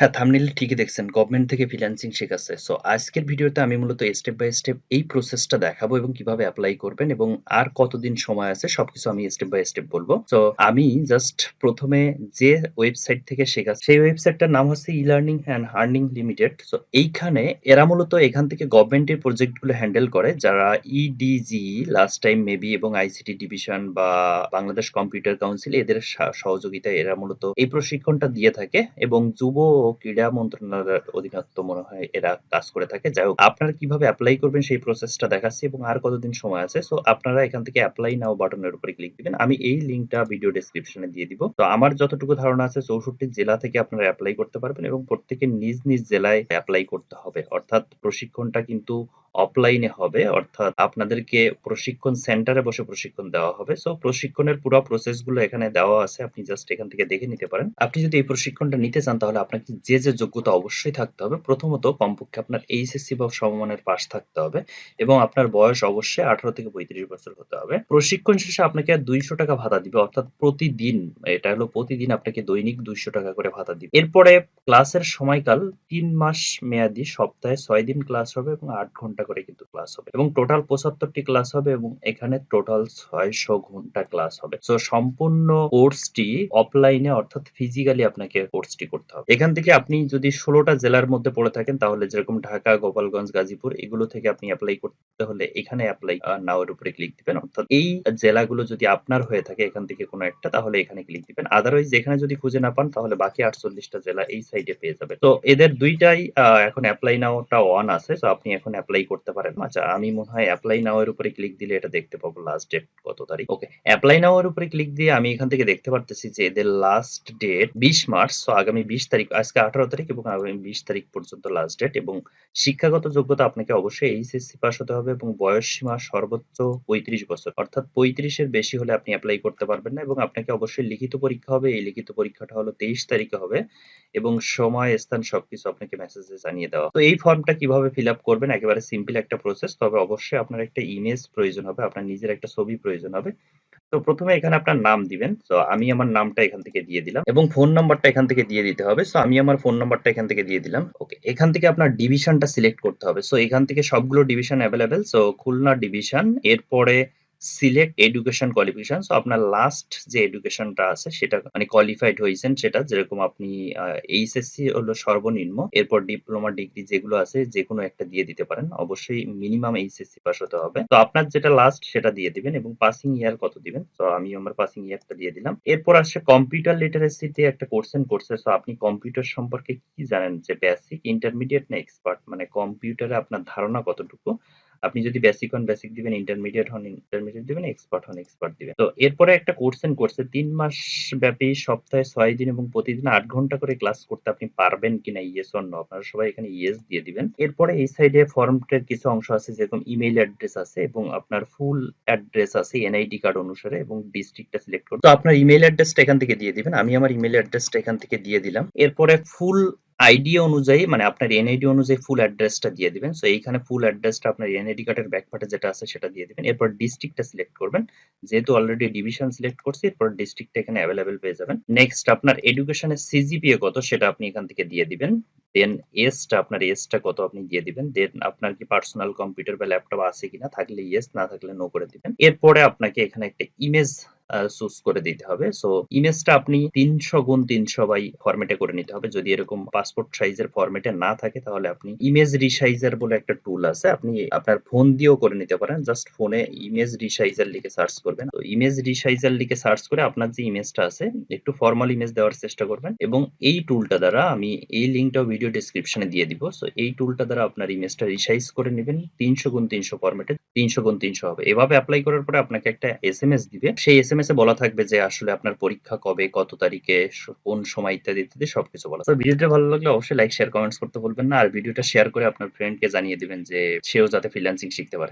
হ্যাঁ, এ ঠিকই দেখছেন। গভর্নমেন্ট থেকে ফ্রিল্যান্সিং শেখাচ্ছে। সো আজকের ভিডিওতে আমি মূলত স্টেপ বাই স্টেপ এই প্রসেসটা দেখাবো এবং কীভাবে অ্যাপ্লাই করবেন এবং আর কতদিন সময় আছে সবকিছু আমি স্টেপ বাই স্টেপ বলব সো আমি জাস্ট প্রথমে যে ওয়েবসাইট থেকে শেখাচ্ছি সেই ওয়েবসাইটটার নাম হচ্ছে e-learning and earning limited. So এইখানে এরা মূলত এখান থেকে গভর্নমেন্টের প্রজেক্টগুলো হ্যান্ডেল করে যারা E D G last time maybe এবং আইসিটি ডিভিশন বা বাংলাদেশ কম্পিউটার কাউন্সিল এদের সহযোগিতায় এরা মূলত এই প্রশিক্ষণটা দিয়ে থাকে এবং যুব ক্রীড়া মন্ত্রণালয়ের অধীনস্থ মনে হয় এরা কাজ করে থাকে। যাই হোক আপনারা কীভাবে অ্যাপ্লাই করবেন সেই প্রসেসটা দেখাচ্ছি এবং আর কতদিন সময় আছে। সো আপনারা এখান থেকে অ্যাপ্লাই নাও বাটনের উপরে ক্লিক দিবেন। আমি এই লিঙ্কটা ভিডিও ডেসক্রিপশনে দিয়ে দিব। তো আমার যতটুকু ধারণা আছে ৬৪ জেলা থেকে আপনারা অ্যাপ্লাই করতে পারবেন এবং প্রত্যেকের নিজ, নিজ জেলায় অ্যাপ্লাই করতে হবে। অর্থাৎ প্রশিক্ষণটা কিন্তু অফলাইনে হবে। অর্থাৎ আপনাদেরকে প্রশিক্ষণ সেন্টারে বসে প্রশিক্ষণ দেওয়া হবে। সো প্রশিক্ষণের পুরা প্রসেসগুলো এখানে দেওয়া আছে। আপনি জাস্ট এখান থেকে দেখে নিতে পারেন। আপনি যদি এই প্রশিক্ষণটা নিতে চান তাহলে আপনাকে যে, যে যোগ্যতা অবশ্যই থাকতে হবে। প্রথমত কমপক্ষে আপনার এইচএসসি বা সমমানের পাস থাকতে হবে এবং আপনার বয়স অবশ্যই ১৮ থেকে ৩৫ বছর হতে হবে। প্রশিক্ষণ শেষে আপনাকে ৳২০০ ভাতা দিবে। অর্থাৎ প্রতিদিন এটা হলো প্রতিদিন আপনাকে দৈনিক ৳২০০ করে ভাতা দিবে। এরপরে ক্লাসের সময়কাল তিন মাস মেয়াদি সপ্তাহে ছয় দিন ক্লাস হবে এবং আট ঘণ্টা করে কিন্তু ক্লাস হবে এবং টোটাল ৭৫ টি ক্লাস হবে এবং এখানে টোটাল ৬০০ ঘণ্টা ক্লাস হবে। তো সম্পূর্ণ কোর্সটি অফলাইনে অর্থাৎ ফিজিক্যালি আপনাকে কোর্সটি করতে হবে। এখান থেকে আপনি যদি ষোলোটা জেলার মধ্যে পড়ে থাকেন তাহলে যেরকম ঢাকা, গোপালগঞ্জ, গাজীপুর এগুলো থেকে আপনি অ্যাপ্লাই করতে হলে এখানে অ্যাপ্লাই আ নাও এর উপরে ক্লিক দিবেন। অর্থাৎ এই জেলাগুলো যদি আপনার হয়ে থাকে এখান থেকে কোনো একটা তাহলে এখানে ক্লিক দিবেন। আদারওয়াইজ এখানে যদি খুঁজে না পান তাহলে বাকি আটচল্লিশটা জেলা এই সাইডে পেয়ে যাবে তো এদের ২ টাই এখন অ্যাপ্লাই নাও টা অন আছে। তো আপনি এখন এপ্লাই করতে পারেন। আচ্ছা আমি মনে হয় এপ্লাই নাও এর উপরে ক্লিক দিলে এটা দেখতে পাবো লাস্ট ডেট কত তারিখ। ওকে এপ্লাই নাও এর উপরে ক্লিক দিয়ে আমি এখান থেকে দেখতে পারতেছি যে এদের লাস্ট ডেট ২০ মার্চ। সো আগামী ২০ তারিখ আজকে ১৮ তারিখ এবং আগামী ২০ তারিখ পর্যন্ত লাস্ট ডেট এবং শিক্ষাগত যোগ্যতা আপনাকে অবশ্যই এইচএসসি পাস হতে হবে এবং বয়স সীমা সর্বোচ্চ ৩৫ বছর। অর্থাৎ ৩৫ এর বেশি হলে আপনি অ্যাপ্লাই করতে পারবেন না এবং আপনাকে অবশ্যই লিখিত পরীক্ষা হবে। এই লিখিত পরীক্ষাটা হলো ২৩ তারিখে হবে এবং সময়, স্থান সবকিছু আপনাকে মেসেজে জানিয়ে দেওয়া। তো এই ফর্মটা কীভাবে ফিল আপ করবেন একেবারে সিম্পল একটা প্রসেস। তবে অবশ্যই আপনার একটা ইমেজ প্রয়োজন হবে। আপনার নিজের একটা ছবি প্রয়োজন হবে। তো প্রথমে এখানে আপনার নাম দিবেন। তো আমি আমার নামটা এখান থেকে দিয়ে দিলাম এবং ফোন নাম্বারটা এখান থেকে দিয়ে দিতে হবে। সো আমি আমার ফোন নাম্বারটা এখান থেকে দিয়ে দিলাম। ওকে এখান থেকে আপনার ডিভিশনটা সিলেক্ট করতে হবে। সো এখান থেকে সবগুলো division available so Khulna division এরপরে সিলেক্ট এডুকেশন কোয়ালিফিকেশন। সো আপনার লাস্ট যে এডুকেশনটা আছে সেটা মানে কোয়ালিফাইড হইছেন সেটা যেরকম আপনি এইচএসসি হলো সর্বনিম্ন। এরপর ডিপ্লোমা, ডিগ্রি যেগুলো আছে যেকোনো একটা দিয়ে দিতে পারেন। অবশ্যই মিনিমাম এইচএসসি পাস হতে হবে। তো আপনার যেটা লাস্ট সেটা দিয়ে দিবেন এবং পাসিং ইয়ার কত দিবেন। তো আমি আমার পাসিং ইয়ারটা দিয়ে দিলাম। এরপর আসছে কম্পিউটার লিটারেসি তে একটা কোশ্চেন করছে। সো আপনি কম্পিউটার সম্পর্কে কি জানেন যে বেসিক, ইন্টারমিডিয়েট না এক্সপার্ট মানে কম্পিউটারে আপনার ধারণা কতটুকু? আপনি যদি বেসিক হন বেসিক দিবেন, ইন্টারমিডিয়েট হন ইন্টারমিডিয়েট দিবেন, এক্সপার্ট হন এক্সপার্ট দিবেন। তো এরপরে একটা কোশ্চেন করছে ৩ মাস ব্যাপী সপ্তাহে ছয় দিন এবং প্রতিদিন আট ঘণ্টা করে ক্লাস করতে আপনি পারবেন কিনা ইয়েস অন্য আপনারা সবাই এখানে ইয়েস দিয়ে দিবেন। এরপরে এই সাইডে ফর্মটার কিছু অংশ আছে যেরকম ইমেইল অ্যাড্রেস আছে এবং আপনার ফুল অ্যাড্রেস আছে এনআইডি কার্ড অনুসারে এবং ডিস্ট্রিক্টটা সিলেক্ট করতে তো আপনার ইমেইল অ্যাড্রেসটা এখান থেকে দিয়ে দিবেন। আমি আমার ইমেইল অ্যাড্রেসটা এখান থেকে দিয়ে দিলাম। এরপরে ফুল আইডি অনুযায়ী মানে আপনার এনআইডি অনুযায়ী ফুল অ্যাড্রেসটা দিয়ে দিবেন। সো এইখানে ফুল অ্যাড্রেসটা আপনার এনআইডি কার্ডের ব্যাক পার্টে যেটা আছে সেটা দিয়ে দিবেন। এরপর ডিস্ট্রিক্টটা সিলেক্ট করবেন। যেহেতু অলরেডি ডিভিশন সিলেক্ট করছি, এরপর ডিস্ট্রিক্টটা এখানে এভেইলেবল পেয়ে যাবেন। নেক্সট আপনার এডুকেশনের সিজিপিএ কত সেটা আপনি এখান থেকে দিয়ে দিবেন। দেন এজটা আপনার এজটা কত আপনি দিয়ে দিবেন। দেন আপনার কি পার্সোনাল কম্পিউটার বা ল্যাপটপ আছে কিনা, থাকলে ইয়েস না থাকলে নো করে দিবেন। এরপরে আপনাকে এখানে একটা ইমেজ চুজ করে দিতে হবে। সো ইমেজটা আপনি ৩০০ গুণ ৩০০ বাই ফরমেটে করে নিতে হবে। যদি এরকম পাসপোর্ট সাইজের ফরমেটে না থাকে, তাহলে আপনি ইমেজ রিসাইজার বলে একটা টুল আছে। আপনি আপনার ফোন দিয়েও করে নিতে পারেন। জাস্ট ফোনে ইমেজ রিসাইজার লিখে সার্চ করবেন। তো ইমেজ রিসাইজার লিখে সার্চ করে আপনার যে ইমেজটা আছে, একটু ফর্মাল ইমেজ দেওয়ার চেষ্টা করবেন এবং এই টুলটা দ্বারা আমি এই লিংকটাও ভিডিও ডেসক্রিপশনে দিয়ে দিব। সো এই টুলটা দ্বারা আপনার ইমেজটা রিসাইজ করে নিবেন ৩০০ গুণ ৩০০ ফরমেটে ৩০০ গুণ ৩০০ হবে। এভাবে অ্যাপ্লাই করার পরে আপনাকে একটা এস এম এস দিবে। সেই এস এম এস এ বলা থাকবে যে আসলে আপনার পরীক্ষা কবে, কত তারিখে, কোন সময় ইত্যাদি, ইত্যাদি সবকিছু বলা। তো ভিডিওটা ভালো লাগলে অবশ্যই লাইক, শেয়ার, কমেন্টস করতে বলবেন না। আর ভিডিওটা শেয়ার করে আপনার ফ্রেন্ডকে জানিয়ে দিবেন যে সেও যাতে ফ্রিল্যান্সিং শিখতে পারে।